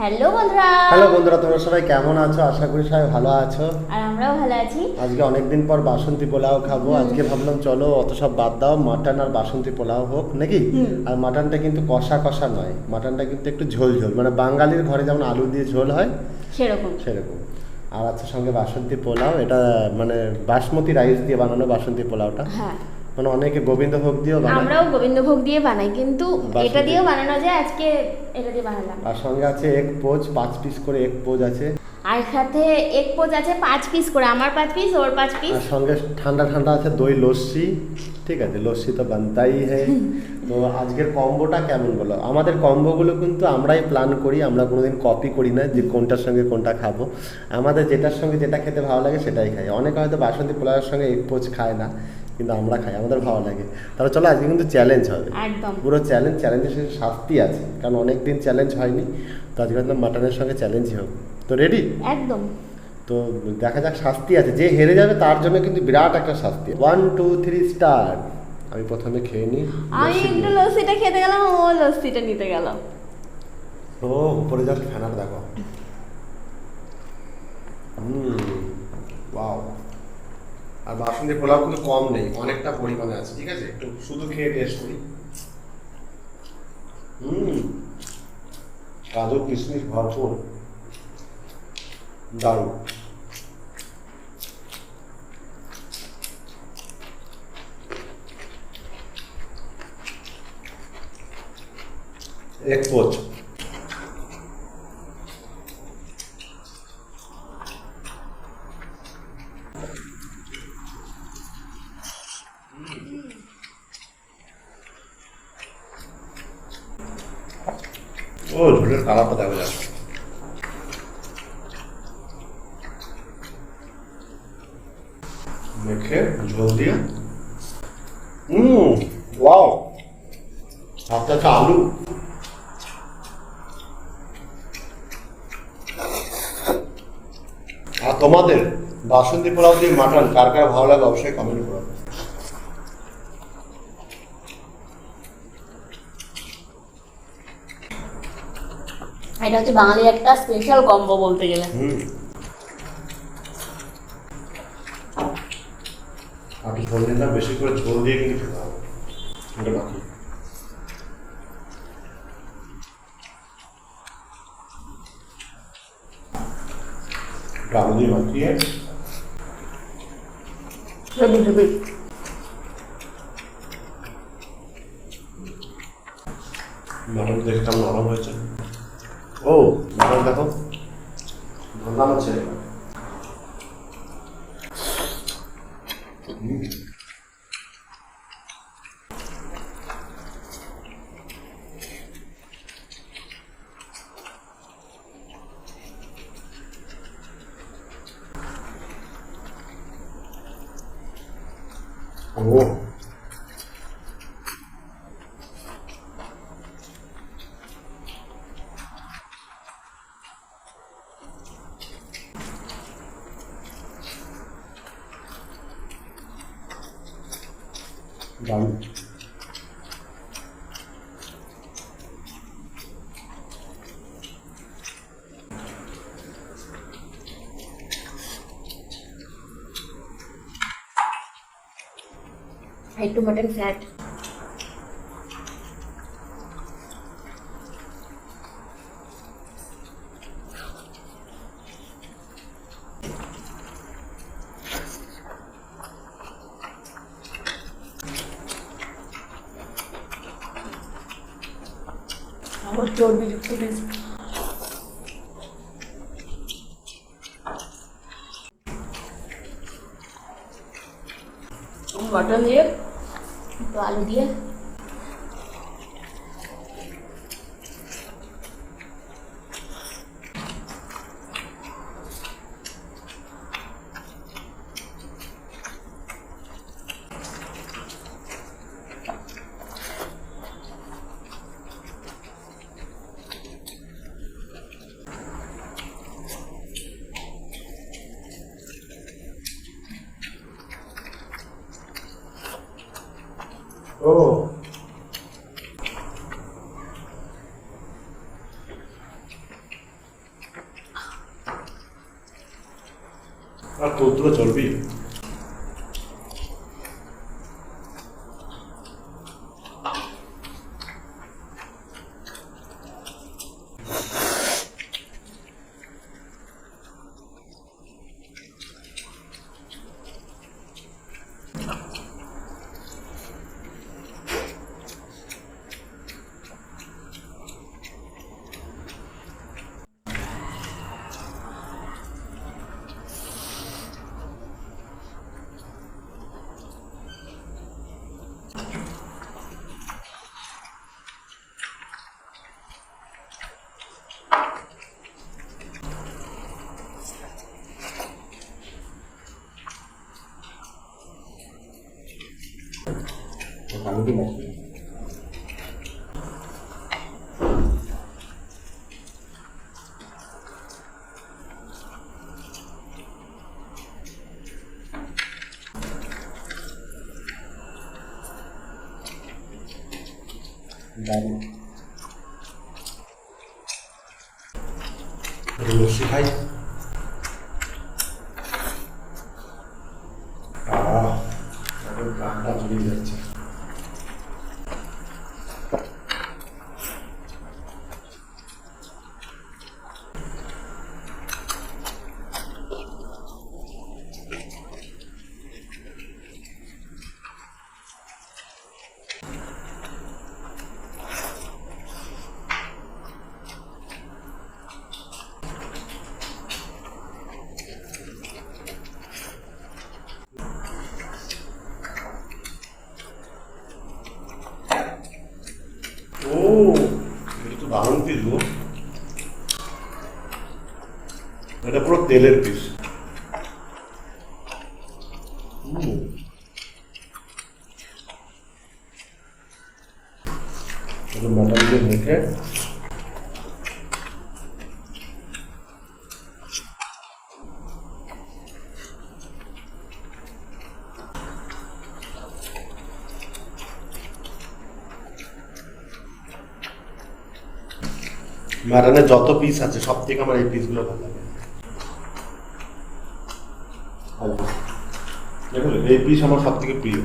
Hello বন্ধুরা। Hello বন্ধুরা তোমরা সবাই কেমন আছো? আশা করি সবাই ভালো আছো। আর আমরাও ভালো আছি। আজকে অনেকদিন পর বাসন্তী পোলাও খাব। আজকে ভাবলাম চলো অত সব বাদ দাও মাটন আর বাসন্তী পোলাও হোক নাকি? আর মাটনটা কিন্তু কষা কষা নয়। মাটনটা কিন্তু একটু ঝোল ঝোল। মানে বাঙালির ঘরে যেমন আলু দিয়ে ঝোল হয় সেরকম। সেরকম। আর আছে সঙ্গে বাসন্তী পোলাও এটা মানে বাসমতি রাইস দিয়ে বানানো বাসন্তী পোলাওটা। হ্যাঁ। মানে অনেকে গোবিন্দভোগ দিয়েও বানায়। আমরাও গোবিন্দভোগ দিয়ে বানাই কিন্তু এটা দিয়েও বানানো যায় আজকে এটা দিয়ে বানালাম। আর সঙ্গে আছে এক পোজ পাঁচ পিস করে এক পোজ আছে। আর সাথে এক পোজ আছে পাঁচ পিস করে আমার পাঁচ পিস ওর পাঁচ পিস। আর সঙ্গে ঠান্ডা ঠান্ডা আছে দই লস্যি ঠিক আছে লস্যি তো বানতাই হ্যাঁ তো আজকের কম্বোটা কেমন বলো আমাদের কম্বোগুলো কিন্তু আমরাই প্ল্যান করি আমরা কোনোদিন কপি করি না যে কোনটার সঙ্গে কোনটা খাব। আমাদের যেটার সঙ্গে যেটা খেতে ভালো লাগে সেটাই খাই। অনেকে হয়তো বাসন্তী পোলাওয়ের সঙ্গে এক পোচ খায় না। কিন্তু আমরা খাই আমাদের ভালো লাগে। তাহলে চলো আজকে কিন্তু চ্যালেঞ্জ হবে। একদম। পুরো চ্যালেঞ্জ চ্যালেঞ্জের শেষে শাস্তি আছে কারণ অনেক দিন চ্যালেঞ্জ হয়নি। তো আজকে হয়তো মাটনের সঙ্গে চ্যালেঞ্জই হোক। তো রেডি একদম। তো দেখা যাক শাস্তি আছে। যে হেরে যাবে তার জন্য কিন্তু বিরাট একটা শাস্তি। ওয়ান টু থ্রি স্টার আমি প্রথমে খেয়ে নিই। আমি একটু। লস্যিটা খেতে গেলাম ও লস্যিটা নিতে গেলাম ও উপরে জাস্ট ফ্যানার দেখো। হুম। আর বাসন্তী পোলাও কিন্তু কম নেই, অনেকটা পরিমাণে আছে, ঠিক আছে? একটু শুধু খেয়ে টেস্ট করি। হুম কাজু কিশমিশ ভরপুর, দারুণ। এক পোচ। ও ঝোলের দেখা যাচ্ছে মেখে, ঝোল দিয়ে। হুম ওয়াও। আলু। আর তোমাদের বাসন্তী পোলাও দিয়ে মাটন, কার কার ভালো লাগে অবশ্যই কমেন্ট করো। এটা হচ্ছে বাঙালির একটা স্পেশাল কম্বো বলতে গেলে। কি ঝোল দিলাম বেশি করে ঝোল দিয়ে কিন্তু খেতে হবে। এটা বাকি। একটু দিয়ে মাখিয়ে হেবি হেবি মাটন দেখে কেমন নরম হয়েছে। 어우, 감사합니다. 만나만치. 음. 오. ধরলাম আছে হুম। ও দারুণ একটু মাটন ফ্যাট আমার চর্বি যুক্ত পিস মটন দিয়ে 어. 아, 또 들어 절비. চলবি দারুণ লস্যি খাই আহ এখন কাকটা জড়িয়ে যাচ্ছে ও এটা তো দারুণ পিস গো। এটা পুরো তেলের পিস। মটন দিয়ে মেখে মাটনের যত পিস আছে, সব থেকে আমার এই পিসগুলো ভালো লাগে। এই পিস আমার সব থেকে প্রিয়।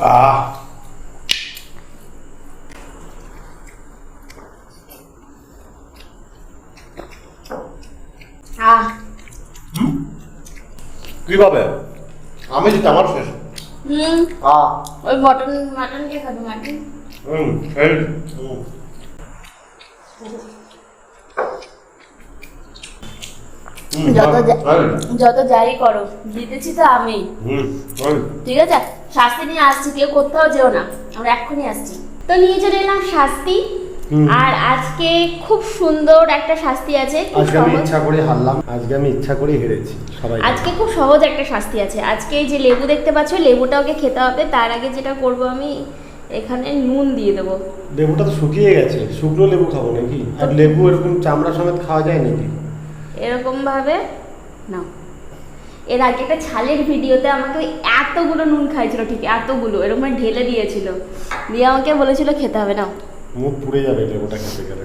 আহ কীভাবে? আমি যেটা আমার শেষ। হুম। আহ ওই মটন মাটন কে খাবে মাটন হুম সেই হুম হুম, যত যত যাই করো জিতেছি তো আমি। ঠিক আছে? শাস্তি নিয়ে আসছি কেউ কোথাও যেও না। আমরা এক্ষুনি আসছি। তো নিয়ে চলে এলাম শাস্তি। আর আজকে খুব সুন্দর একটা শাস্তি আছে আজকে আমি সহজ। ইচ্ছা করে হারলাম। আজকে আমি ইচ্ছা করে হেরেছি সবাই আজকে খুব সহজ একটা শাস্তি আছে। আজকে এই যে লেবু দেখতে পাচ্ছ লেবুটা ওকে খেতে হবে। তার আগে যেটা করব আমি এখানে নুন দিয়ে দেবো। লেবুটা তো শুকিয়ে গেছে। শুকনো লেবু খাব নাকি? আর লেবু এরকম চামড়া সমেত খাওয়া যায় নাকি? এরকমভাবে নাও। এর আগে একটা ছালের ভিডিওতে আমাকে এতগুলো নুন খাইছিল ঠিক এতগুলো এরকম ঢেলে দিয়েছিল। দিয়ে আমাকে বলেছিল খেতে হবে না মুখ পুড়ে যাবে এটা ওটা খেতে গেলে।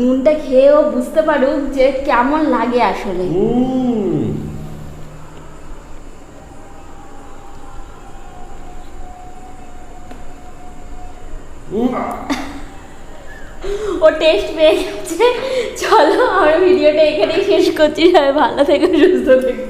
নুনটা খেয়েও বুঝতে পারুক যে কেমন লাগে আসলে। ও টেস্ট পেয়ে গেছে। চলো, আমার ভিডিওটা এখানেই শেষ করছি। সবাই ভালো থেকে, সুস্থ থেকে।